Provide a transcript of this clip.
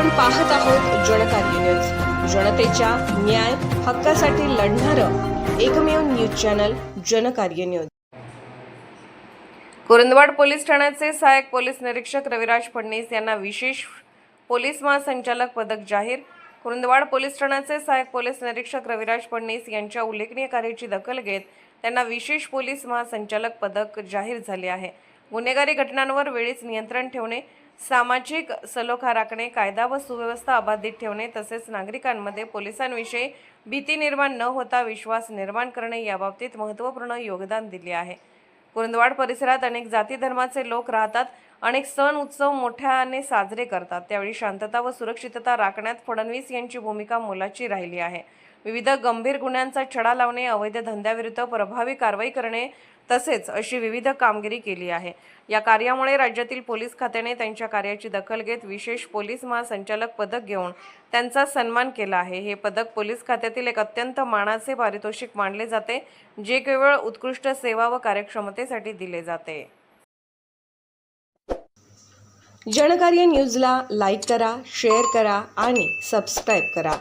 आपण पाहत आहोत जनकार्य न्यूज जनतेच्या न्याय हक्कासाठी लढणारं एकमेव news channel Janakarya news Kurundwad police ठाण्याचे सहाय्यक पोलीस निरीक्षक रविराज फडणीस यांना विशेष पोलीस महासंचालक पदक जाहीर. कुरुंदवाड पोलीस ठाण्याचे सहाय्यक पोलीस निरीक्षक रविराज फडणीस यांच्या उल्लेखनीय कार्याची दखल घेत त्यांना विशेष पोलीस महासंचालक पदक जाहीर झाले आहे. गुन्हेगारी घटनांवर वेळीच नियंत्रण ठेवणे सामाजिक सलोखा राखणे कायदा व सुव्यवस्था अबाधित ठेवणे तसेच नागरिकांमध्ये पोलिसांविषयी भीती निर्माण न होता विश्वास निर्माण करणे याबाबतीत महत्त्वपूर्ण योगदान दिले आहे. कुरुंदवाड परिसरात अनेक जाती धर्माचे लोक राहतात अनेक सण उत्सव मोठ्याने साजरे करतात. त्यावेळी शांतता व सुरक्षितता राखण्यात फडणवीस यांची भूमिका मोलाची राहिली आहे. विविध गंभीर गुन्ह्यांचा छडा लावणे अवैध धंद्याविरुद्ध प्रभावी कारवाई करणे तसेच अशी विविध कामगिरी केली आहे. या कार्यामुळे राज्यातील पोलीस खात्याने त्यांच्या कार्याची दखल घेत विशेष पोलीस महासंचालक पदक घेऊन त्यांचा सन्मान केला आहे. हे पदक पोलीस खात्यातील एक अत्यंत मानाचे पारितोषिक मानले जाते जे केवळ उत्कृष्ट सेवा व कार्यक्षमतेसाठी दिले जाते. जनकार्य न्यूजला लाईक करा शेअर करा आणि सबस्क्राईब करा.